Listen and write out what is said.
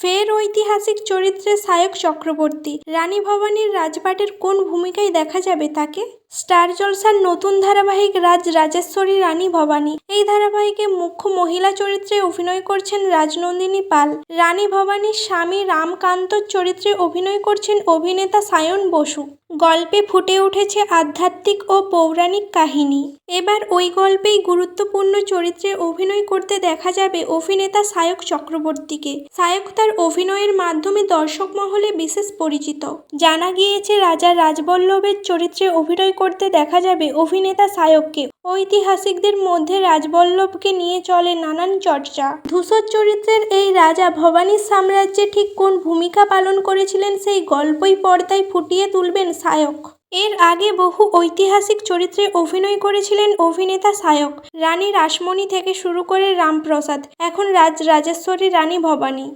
ফের ঐতিহাসিক চরিত্রে সায়ক চক্রবর্তী। রানী ভবানীর রাজপাটের কোন ভূমিকায় দেখা যাবে তাকে? স্টার জলসার নতুন ধারাবাহিক রাজ রাজেশ্বরী রানী ভবানী। এই ধারাবাহিকে মুখ্য মহিলা চরিত্রে অভিনয় করছেন রাজনন্দিনী পাল। রানী ভবানীর স্বামী রামকান্তর চরিত্রে অভিনয় করছেন অভিনেতা সায়ন বসু। গল্পে ফুটে উঠেছে আধ্যাত্মিক ও পৌরাণিক কাহিনী। এবার ওই গল্পেই গুরুত্বপূর্ণ চরিত্রে অভিনয় করতে দেখা যাবে অভিনেতা সায়ক চক্রবর্তীকে। সায়ক তার অভিনয়ের মাধ্যমে দর্শক মহলে বিশেষ পরিচিত। জানা গিয়েছে রাজা রাজবল্লভের চরিত্রে অভিনয় করতে দেখা যাবে অভিনেতা সায়ককে। ঐতিহাসিকদের মধ্যে রাজবল্লভকে নিয়ে চলে নানান চর্চা। ধূসর চরিত্রের এই রাজা ভবানীর সাম্রাজ্যে ঠিক কোন ভূমিকা পালন করেছিলেন সেই গল্পই পর্দায় ফুটিয়ে তুলবেন সায়ক। এর আগে বহু ঐতিহাসিক চরিত্রে অভিনয় করেছিলেন অভিনেতা সায়ক। রানী রাসমণি থেকে শুরু করে রামপ্রসাদ। এখন রাজ রাজেশ্বরী রানী ভবানী।